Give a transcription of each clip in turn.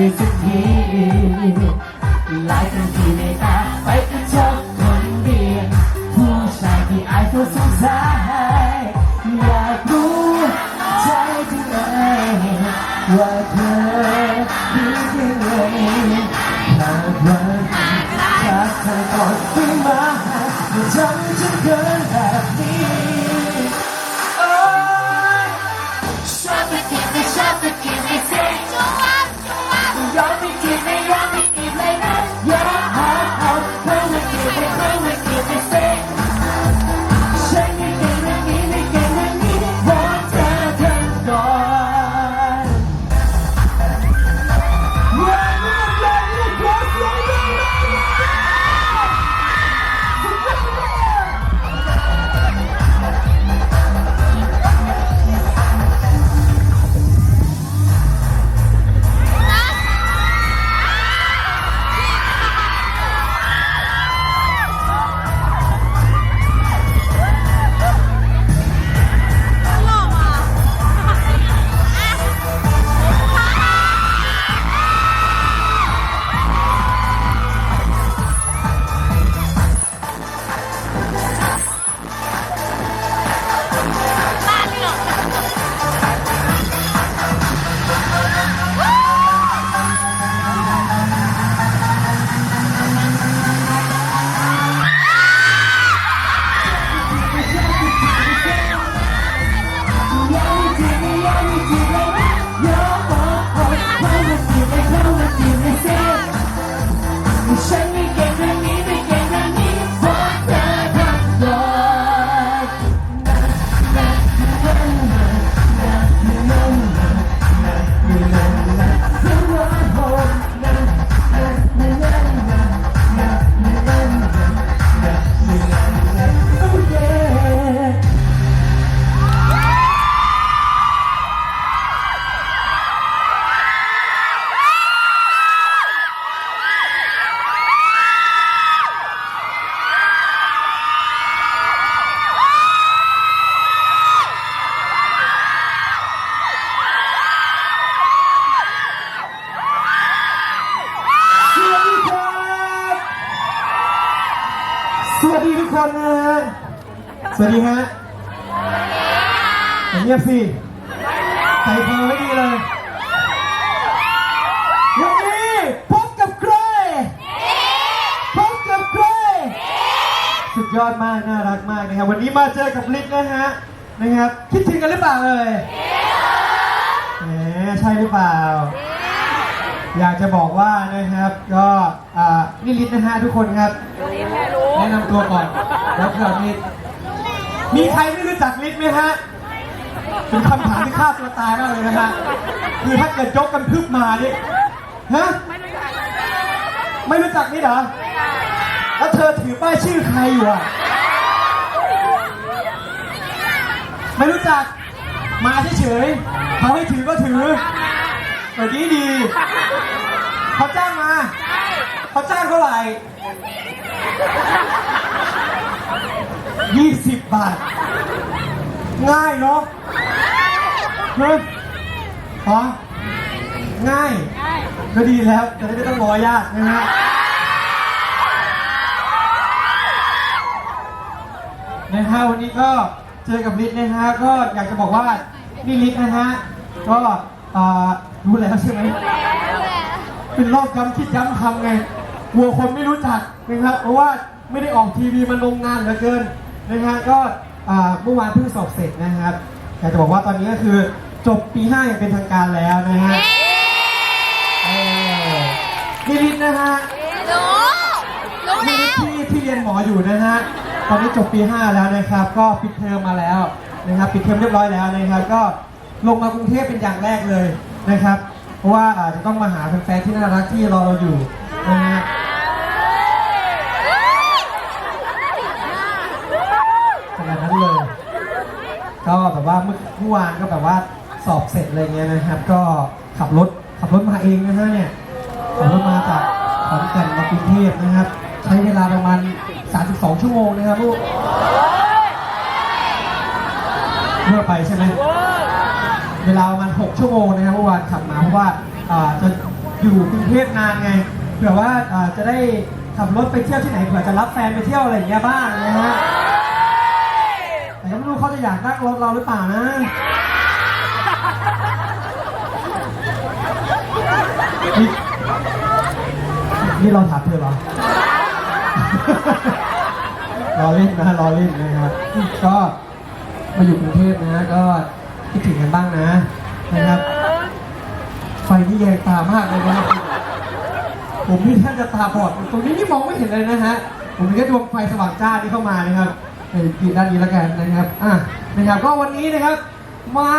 เข้สักทีหลายครั้งที่ในตาไปกระชอบคนเดียวผู้ชายที่อายเขาสงสัยอยากรู้ใจที่ไหนว่าเธอดียังไงหากวันจากเธอก่อนไม่มาจะทำฉันเกินแบบนี้ คนนะฮะสวัสดีฮะอย่าเงียบสิใจคอไม่ดีเลยวันนี้พบกับใครพบกับใครสุดยอดมาก น่ารักมากนะครับ วันนี้มาเจอกับลิศนะฮะ นะครับ คิดถึงกันหรือเปล่าเลยแหมใช่หรือเปล่า อยากจะบอกว่านะครับก็อ่านี่ลิศนะฮะทุกคนครับแนะนำตัวก่อนแล้วเกิดมีมีใครไม่รู้จักลิศไหมฮะเป็นคำถามที่ฆ่าตัวตายมากเลยนะฮะคือถ้าเกิดยกกันพึบมานี่ฮะไม่รู้จักนี่เหรอแล้วเธอถือป้ายชื่อใครอยู่อะไม่รู้จักมาเฉยๆเขาให้ถือก็ถือ เออดีดีเขาจ้างมาเขาจ้างเท่าไหร่ยี่สิบบาท ง่ายเนาะเฮ้ยอ๋อง่ายก็ดีแล้วจะได้ไม่ต้องรอยากนะฮะนะฮะวันนี้ก็เจอกับลิศนะฮะก็อยากจะบอกว่านี่ลิศนะฮะก็อ่า รู้แล้วใช่ไหมเป็นรอบย้ำคิดย้ำทำไงกลัวคนไม่รู้จักนะครับ เพราะว่าไม่ได้ออกทีวีมาลงงานเหลือเกินนะฮะก็อ่าเมื่อวานเพิ่งสอบเสร็จนะครับอยากจะบอกว่าตอนนี้ก็คือจบปี5อย่างเป็นทางการแล้วนะฮะเออนี่ลิศนะฮะรู้รู้นี่แล้ลิศวที่ที่เรียนหมออยู่นะฮะตอนนี้จบปี5แล้วนะครับ ก็ปิดเทอมมาแล้วนะครับปิดเทอมเรียบร้อยแล้วนะครับ ก็ลงมากรุงเทพเป็นอย่างแรกเลย นะครับ เพราะว่าอาจจะต้องมาหาแฟนๆที่น่ารักที่รอเราอยู่นะฮะขนาดนั้นเลย ก็แบบว่าเมื่อวานก็แบบว่าสอบเสร็จอะไรเงี้ยนะครับ ก็ขับรถขับรถมาเองนะฮะเนี่ยขับรถมาจากขอนแก่นมากรุงเทพนะครับ ใช้เวลาประมาณ 32 ชั่วโมงนะครับลูกเมื่อไปใช่ไหม เวลาประมาณ6ชั่วโมงนะครับเมื่อวานขับมาเพราะว่าจะอยู่กรุงเทพนานไงเผื่อว่าจะได้ขับรถไปเที่ยวที่ไหนเผื่อจะรับแฟนไปเที่ยวอะไรอย่างเงี้ยบ้างนะฮะแต่ก็ไม่รู้เขาจะอยากนั่งรถเราหรือเปล่านะนี่เราถามเธอเหรอรอเล่นนะรอเล่นนะครับก็มาอยู่กรุงเทพนะก็ คิดถึงกันบ้างนะนะครับ ไฟที่แยงตามากเลยนะผมนี่ท่านจะตาบอดตรงนี้นี่มองไม่เห็นเลยนะฮะผมมีแค่ดวงไฟสว่างจ้าที่เข้ามานะครับกินด้านนี้แล้วกันนะครับอะนะครับก็วันนี้นะครับ มา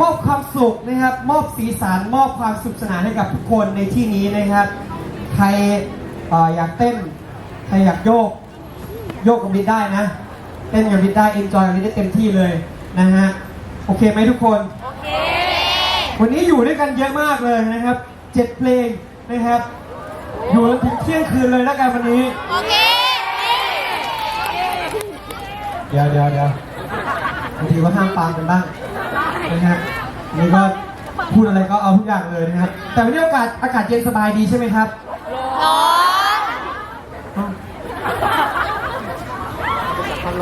มอบความสุขนะครับ มอบสีสันมอบความสุขสนานให้กับทุกคนในที่นี้นะครับ ใครอยากเต้น ใครอยากโยก โยกกับมิดได้นะ เต้นกับมิดได้เอ็นจอยกับมิดได้เต็มที่เลยนะฮะ โอเคไหมทุกคน โอเค วันนี้อยู่ด้วยกันเยอะมากเลยนะครับเจ็ดเพลงนะครับ อยู่จนถึงเที่ยงคืนเลยแล้วกันวันนี้ โอเค เดี๋ยวเดี๋ยวเดี๋ยวบางทีก็ห้ามปามกันบ้างนะฮะนี่ก็พูดอะไรก็เอาทุกอย่างเลยนะครับ แต่วันนี้อากาศอากาศเย็นสบายดีใช่ไหมครับ ร้อน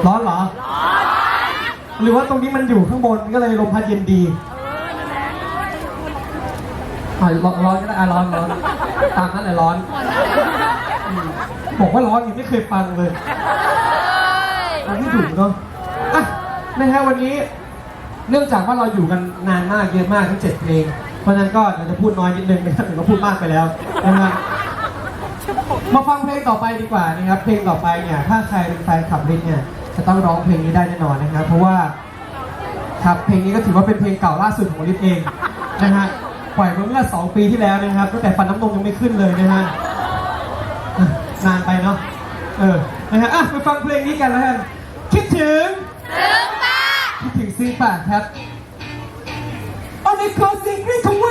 ร้อนเหรอ หรือว่าตรงนี้มันอยู่ข้างบนก็เลยลมพัดเย็นดีร้อนร้อนก็ได้ร้อนร้อนตามนั้นแหละร้อนบอกว่าร้อนยังไม่เคยฟังเลยอันนี้ดุเนาะอะนะฮะวันนี้ เนื่องจากว่าเราอยู่กันนานมากเยอะมากทั้งเจ็ดเพลง เพราะนั้นก็เราจะพูดน้อยนิดนึงนะครับถึงเราพูดมากไปแล้วนะฮะมาฟังเพลงต่อไปดีกว่านะครับเพลงต่อไปเนี่ย ถ้าใครเป็นแฟนขับลินเนี่ย จะต้องร้องเพลงนี้ได้แน่นอนนะครับ เพราะว่าครับเพลงนี้ก็ถือว่าเป็นเพลงเก่าล่าสุดของลิฟเองนะฮะปล่อยมาเมื่อ 2 ปีที่แล้วนะครับตั้งแต่ฟันน้ำนมยังไม่ขึ้นเลยนะฮะนานไปเนาะเออนะฮะอะไปฟังเพลงนี้กันแล้วกันคิดถึงซึ้งปาคิดถึงซึ้งปากครับอันนี้คือสิ่งที่ทำไว้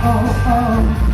oh, oh, oh.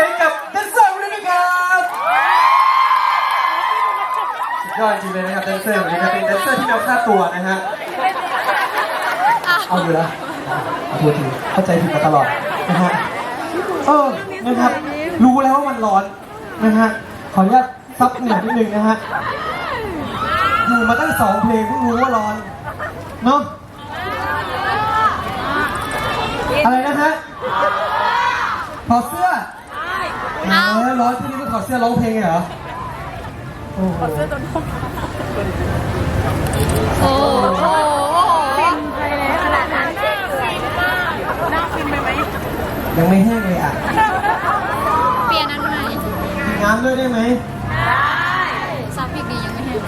สียงกับแดนเซอร์ด้วยนะครับสุดยอดจริงเลยนะครับแดนเซอร์วันนี้ครับเป็นแดนเซอร์ที่เราค่าตัวนะฮะ เอาอยู่แล้วเอาพูดถึงเข้าใจผิดมาตลอดนะฮะ เออ นะครับ รู้แล้วว่ามันร้อนนะฮะ ขออนุญาตซับเหงื่อนิดนึงนะฮะ อยู่มาตั้งสองเพลงเพิ่งรู้ว่าร้อน เนาะอะไรนะฮะถอดเสื้อ เออร้อนที่นี่ก็ถอดเสื้อร้องเพลงเหรอโอ้โหโอ้โหฟินไปเลยขนาดนั้นฟินมากน่าฟินไปไหมยังไม่แห้งเลยอะเปลี่ยนอันใหม่กินน้ำด้วยได้ไหมซับอีกดียังไม่แห้ง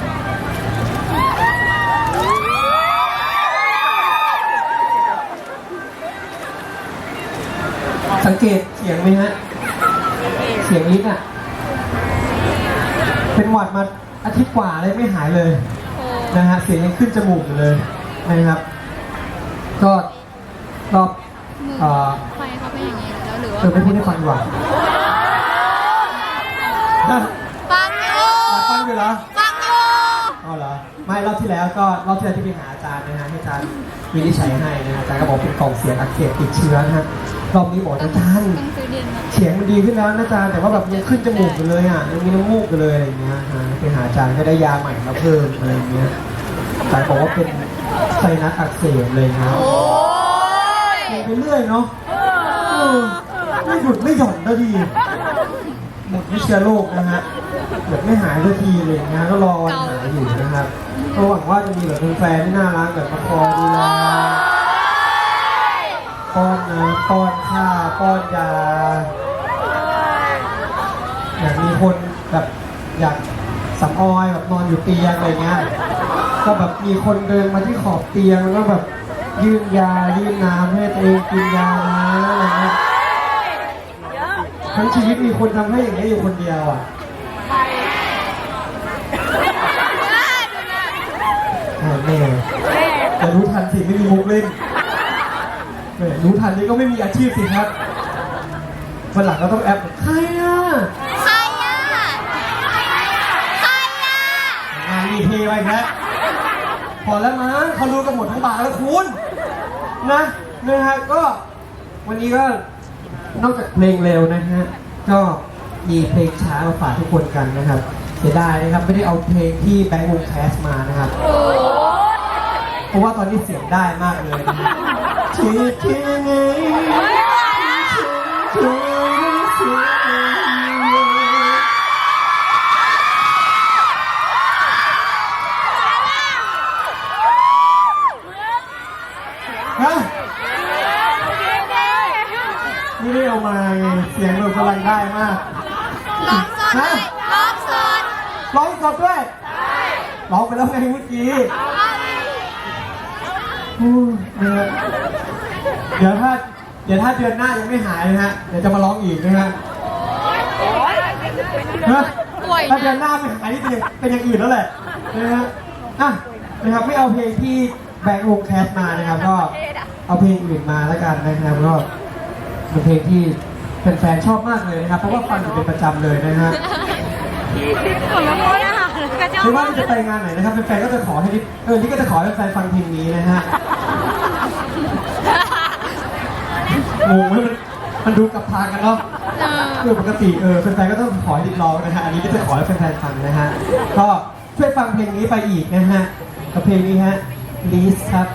สังเกตเสียงไหมฮะ สียงลิศอะ เป็นหวัดมาอาทิตย์กว่าเลยไม่หายเลยโอ้นะฮะเสียงยังขึ้นจมูกอยู่เลยนะครับ ก็รอบมือเอ่อไฟเขาเป็นอย่างนี้แล้วหรือว่าเออไม่พูดให้ฟังดีกว่าฮะฟังอยู่อยากฟังอยู่เหรอฟังอยู่เอาเหรอไม่รอบที่แล้วก็รอบที่แล้วที่ไปหาอาจารย์นะฮะให้อาจารย์วินิจฉัยให้นะฮะอาจารย์ก็บอกเป็นกล่องเสียงอักเสบติดเชื้อนะฮะ รอบนี้บอกอาจารย์ต้องซื้อเดือนมาเสียงมันดีขึ้นแล้วนะอาจารย์แต่ว่าแบบยังขึ้นจมูกอยู่เลยอะยังมีน้ำมูกอยู่เลยอะไรอย่างเงี้ยฮะไปหาอาจารย์ก็ได้ยาใหม่มาเพิ่มอะไรอย่างเงี้ยอาจารย์บอกว่าเป็นไซนัสอักเสบเลยนะโอ้ยเป็นไปเรื่อยเนาะเออไม่หยุดไม่หย่อนก็ดีหมดไม่เชื้อโรคนะฮะแบบไม่หายสักทีเลยนะ ก็รอวันหายอยู่นะครับก็หวังว่าจะมีแบบแฟนๆที่น่ารักแบบมาคอยดูแล ป้อนน้ำป้อนข้าวป้อนยาอยากมีคนแบบอยากสำออยแบบนอนอยู่เตียงอะไรเงี้ย ก็แบบมีคนเดินมาที่ขอบเตียงแล้วก็แบบยื่นยายื่นน้ำให้ตัวเองกินยานะอะไรเงี้ยทั้งชีวิตมีคนทำให้อย่างนี้ยอยู่คนเดียวอะอ่าแม่แต่รู้ทันสิไม่มีมุกเล่นแม่ รู้ทันนี่ก็ไม่มีอาชีพสิครับวันหลังก็ต้องแอปใครอะใครอะใครอะงานรีเพย์ไปแล้วพอแล้วมั้งเขารู้กันหมดทั้งบางแล้วคุณนะนะฮะก็วันนี้ก็นอกจากเพลงเร็วนะฮะก็มีเพลงช้ามาฝากทุกคนกันนะครับเสียดายนะครับไม่ได้เอาเพลงที่แบงค์วงแคสมานะครับเพราะว่าตอนนี้เสียงได้มากเลยนะฮะ ที่ที่ไหนเธอรู้สึกยังไงฮะไม่ได้เอามาไงเสียงเรากำลังได้มากร้องสดเลยร้องสดสดด้วยร้องไปแล้วไงเมื่อกี้อู้นะครับ เดี๋ยวถ้าเดี๋ยวถ้าเดือนหน้ายังไม่หายนะฮะ เดี๋ยวจะมาร้องอีกนะฮะฮะป่วยถ้าเดือนนะหน้าไม่หายนี่เป็นอย่างเป็นอย่างอื่นแล้วแหละนะฮะอะนะครับไม่เอาเพลงที่แบงค์วงแคสมานะครับ ก็เอาเพลงอื่นมาแล้วกันนะครับก็เป็นเพลงที่แฟนๆชอบมากเลยนะครับ เพราะว่าฟังอยู่เป็นประจำเลยนะฮะผลไม้อะค่ะกระเจ้าไม่ว่าจะไปงานไหนนะครับแฟนๆก็จะขอให้ลิเออลิก็จะขอให้แฟนๆฟังเพลงนี้นะฮะ งงไหมมันมันดูกับทางกันเนาะคือปกติเออแฟนๆก็ต้องขอให้ดิร้องนะฮะอันนี้ก็จะขอให้แฟนๆฟังนะฮะก็ช่วยฟังเพลงนี้ไปอีกนะฮะกับเพลงนี้ฮะ Please ครับ